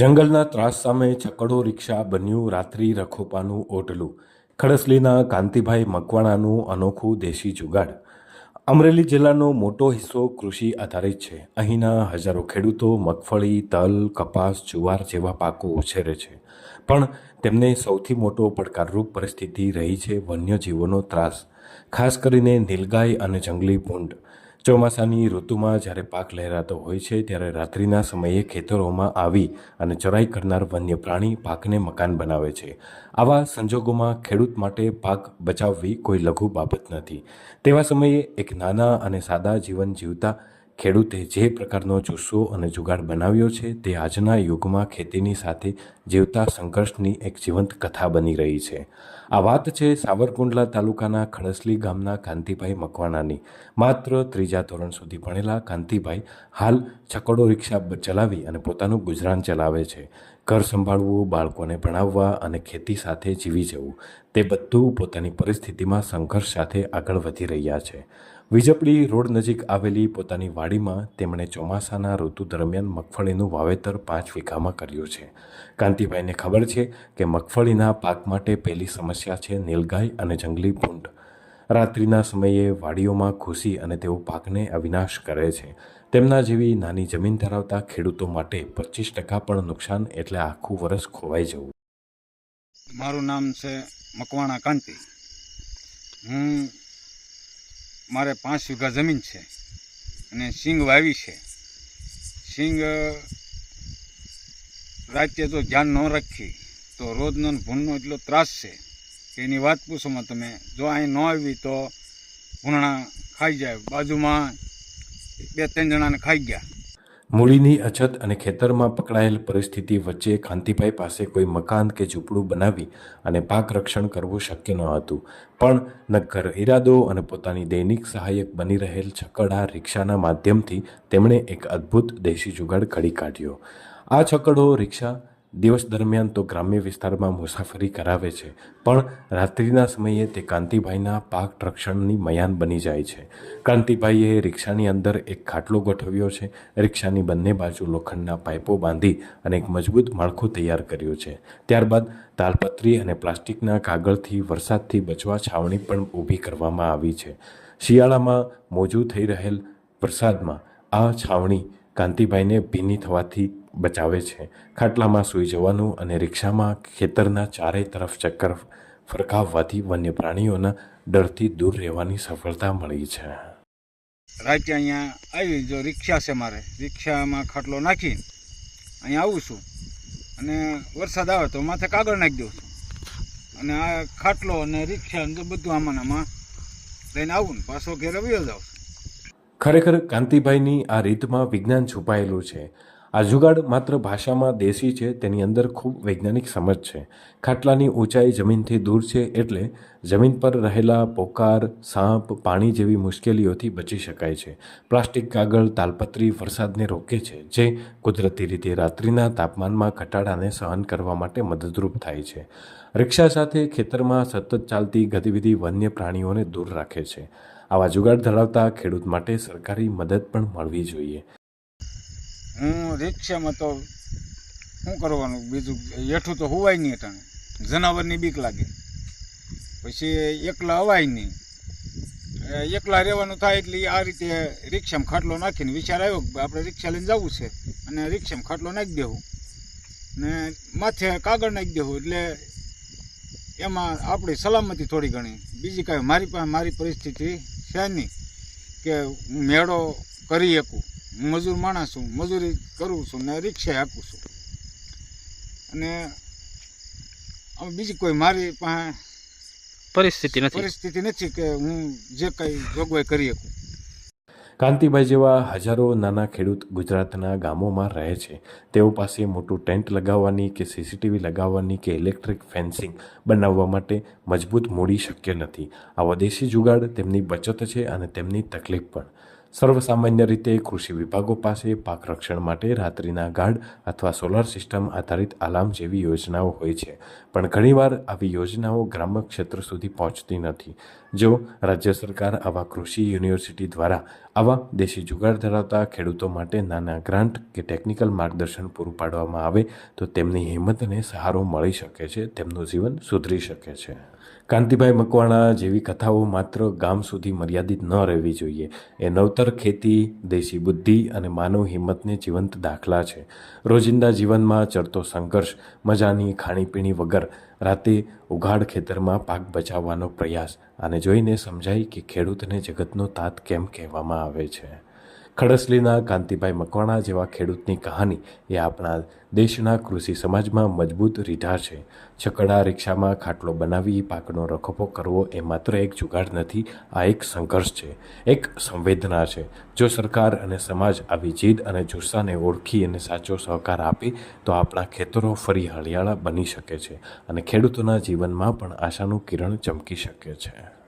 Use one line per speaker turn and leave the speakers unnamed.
જંગલના ત્રાસ સામે છકડો રિક્ષા બન્યું રાત્રિ રખોપાનું ઓટલું. ખડસલીના કાંતિભાઈ મકવાણાનું અનોખું દેશી જુગાડ. અમરેલી જિલ્લાનો મોટો હિસ્સો કૃષિ આધારિત છે. અહીંના હજારો ખેડૂતો મગફળી, તલ, કપાસ, જુવાર જેવા પાકો ઉછેરે છે. પણ તેમને સૌથી મોટો પડકારરૂપ પરિસ્થિતિ રહી છે વન્યજીવોનો ત્રાસ, ખાસ કરીને નીલગાય અને જંગલી ભૂંડ. ચોમાસાની ઋતુમાં જ્યારે પાક લહેરાતો હોય છે, ત્યારે રાત્રિના સમયે ખેતરોમાં આવી અને ચરાઈ કરનાર વન્ય પ્રાણી પાકને મકાન બનાવે છે. આવા સંજોગોમાં ખેડૂત માટે પાક બચાવવી કોઈ લઘુ બાબત નથી. તેવા સમયે એક નાના અને સાદા જીવન જીવતા ખેડૂતે જે પ્રકારનો જુસ્સો અને જુગાડ બનાવ્યો છે તે આજના યુગમાં ખેતીની સાથે જીવતા સંઘર્ષની એક જીવંત કથા બની રહી છે. આ વાત છે સાવરકુંડલા તાલુકાના ખડસલી ગામના કાંતિભાઈ મકવાણાની. માત્ર ત્રીજા ધોરણ સુધી ભણેલા કાંતિભાઈ હાલ છકડો રિક્ષા ચલાવી અને પોતાનું ગુજરાન ચલાવે છે. ઘર સંભાળવું, બાળકોને ભણાવવા અને ખેતી સાથે જીવી જવું, તે બધું પોતાની પરિસ્થિતિમાં સંઘર્ષ સાથે આગળ વધી રહ્યા છે. વિજપડી રોડ નજીક આવેલી પોતાની વાડીમાં તેમણે ચોમાસાના ઋતુ દરમિયાન મગફળીનું વાવેતર પાંચ વીઘામાં કર્યું છે. કાંતિભાઈને ખબર છે કે મગફળીના પાક માટે પહેલી સમસ્યા છે નીલગાય અને જંગલી ભૂંડ. રાત્રિના સમયે વાડીઓમાં ઘૂસી અને તેઓ પાકને અવિનાશ કરે છે. તેમના જેવી નાની જમીન ધરાવતા ખેડૂતો માટે પચીસ ટકા પણ નુકસાન એટલે આખું વર્ષ ખોવાઈ જવું.
મારું નામ છે મકવાણા કાંતિ. હું મારે પાંચ વીઘા જમીન છે અને સિંગ વાવી છે. સિંગ અ, રાતે જો ધ્યાન ન રાખી તો રોજનો ભૂનનો એટલો ત્રાસ છે કે એની વાત પૂછોમાં તમે જો અહીં ન આવી તો ભૂણા ખાઈ જાય બાજુમાં બે ત્રણ જણાને ખાઈ ગયા.
મૂડીની અછત અને ખેતરમાં પકડાયેલ પરિસ્થિતિ વચ્ચે કાંતિભાઈ પાસે કોઈ મકાન કે ઝૂંપડું બનાવી અને પાક રક્ષણ કરવું શક્ય ન હતું. પણ નક્કર ઈરાદો અને પોતાની દૈનિક સહાયક બની રહેલ છકડા રિક્ષાના માધ્યમથી તેમણે એક અદ્ભુત દેશી જુગાડ ઘડી કાઢ્યો. આ છકડો રિક્ષા દિવસ દરમિયાન તો ગ્રામ્ય વિસ્તારમાં મુસાફરી કરાવે છે, પણ રાત્રિના સમયે તે કાંતિભાઈના પાક રક્ષણની મયાન બની જાય છે. કાંતિભાઈએ રિક્ષાની અંદર એક ખાટલો ગોઠવ્યો છે, રિક્ષાની બંને બાજુ લોખંડના પાઇપો બાંધી અને એક મજબૂત માળખું તૈયાર કર્યું છે. ત્યારબાદ તાલપત્રી અને પ્લાસ્ટિકના કાગળથી વરસાદથી બચવા છાવણી પણ ઊભી કરવામાં આવી છે. શિયાળામાં મોજું થઈ રહેલ વરસાદમાં આ છાવણી કાંતિભાઈને ભીની થવાથી બચાવે છે. ખાટલામાં સૂઈ જવાનું અને રિક્ષામાં ખેતરના ચારે તરફ ચક્કર ફરકાવવાથી વન્ય પ્રાણીઓના ડરથી દૂર રહેવાની સફળતા મળી છે.
રાતે અહીંયા આવી જો રિક્ષા છે મારે. રિક્ષામાં ખાટલો નાખી અહીંયા આવું છું. અને વરસાદ આવે તો માથે કાગળ નાખી દઉં છું. અને આ ખાટલો અને રિક્ષા બધું આમાં આમાં લઈને આવું ને પાછો ઘેર વયો જાઉં
ખરેખર કાંતિભાઈની આ રીતમાં વિજ્ઞાન છુપાયેલું છે. આ જુગાડ માત્ર ભાષામાં દેશી છે, તેની અંદર ખૂબ વૈજ્ઞાનિક સમજ છે. ખાટલાની ઊંચાઈ જમીનથી દૂર છે એટલે જમીન પર રહેલા પોકાર, સાપ, પાણી જેવી મુશ્કેલીઓથી બચી શકાય છે. પ્લાસ્ટિક કાગળ, તાલપત્રી વરસાદને રોકે છે, જે કુદરતી રીતે રાત્રિના તાપમાનમાં ઘટાડાને સહન કરવા માટે મદદરૂપ થાય છે. રિક્ષા સાથે ખેતરમાં સતત ચાલતી ગતિવિધિ વન્ય પ્રાણીઓને દૂર રાખે છે. આવા જુગાડ ધરાવતા ખેડૂત માટે સરકારી મદદ પણ મળવી જોઈએ.
હું રિક્ષામાં તો શું કરવાનું? બીજું હેઠું તો હોવાય નહીં અટાણે. જનાવરની બીક લાગે. પછી એકલા અવાય નહીં. એકલા રહેવાનું થાય એટલે આ રીતે રિક્ષામાં ખાટલો નાખીને વિચાર આવ્યો કે આપણે રિક્ષા લઈને જવું છે અને રિક્ષામાં ખાટલો નાખી દેવું. ને માથે કાગળ નાખી દેવું એટલે એમાં આપણી સલામતી થોડી ઘણી. બીજી કાંઈ મારી પાસે મારી પરિસ્થિતિ છે નહીં કે મેળો કરી શકું. મજૂર માણસ છું મજૂરી કરું છું ને રિક્ષા આપું છું. અને બીજી કોઈ મારી પાસે
પરિસ્થિતિ નથી.
પરિસ્થિતિ નથી કે હું જે કંઈ જોગવાઈ કરી શકું.
કાંતિભાઈ જેવા હજારો નાના ખેડૂત ગુજરાતના ગામોમાં રહે છે. તેઓ પાસે મોટું ટેન્ટ લગાવવાની કે સીસીટીવી લગાવવાની કે ઇલેક્ટ્રિક ફેન્સિંગ બનાવવા માટે મજબૂત મૂડી શક્ય નથી. આ દેશી જુગાડ તેમની બચત છે અને તેમની તકલીફ પણ. સર્વસામાન્ય રીતે કૃષિ વિભાગો પાસે પાક રક્ષણ માટે રાત્રિના ગાર્ડ અથવા સોલાર સિસ્ટમ આધારિત આલામ જેવી યોજનાઓ હોય છે. પણ ઘણીવાર આવી યોજનાઓ ગ્રામ્ય ક્ષેત્ર સુધી પહોંચતી નથી. જો રાજ્ય સરકાર આવા કૃષિ યુનિવર્સિટી દ્વારા આવા દેશી જુગાડ ધરાવતા ખેડૂતો માટે નાના ગ્રાન્ટ કે ટેકનિકલ માર્ગદર્શન પૂરું પાડવામાં આવે, તો તેમની હિંમતને સહારો મળી શકે છે, તેમનું જીવન સુધરી શકે છે. કાંતિભાઈ મકવાણા જેવી કથાઓ માત્ર ગામ સુધી મર્યાદિત ન રહેવી જોઈએ. એ નવતર ખેતી, દેશી બુદ્ધિ અને માનવ હિંમતને જીવંત દાખલા છે. રોજિંદા જીવનમાં ચડતો સંઘર્ષ, મજાની ખાણીપીણી વગર રાતે ઉઘાડ ખેતરમાં પાક બચાવવાનો પ્રયાસ, આને જોઈને સમજાય કે ખેડૂતને જગતનો તાત કેમ કહેવામાં આવે છે? ખડસલીના કાંતિભાઈ મકવાણા જેવા ખેડૂતની કહાની એ આપણા દેશના કૃષિ સમાજમાં મજબૂત રીઢા છે. છકડા રિક્ષામાં ખાટલો બનાવી પાકનો રખોપો કરવો એ માત્ર એક જુગાડ નથી, આ એક સંઘર્ષ છે. એક સંવેદના છે. જો સરકાર અને સમાજ આવી જીદ અને જુસ્સાને ઓળખી અને સાચો સહકાર આપે, તો આપણા ખેતરો ફરી હરિયાળા બની શકે છે અને ખેડૂતોના જીવનમાં પણ આશાનું કિરણ ચમકી શકે છે.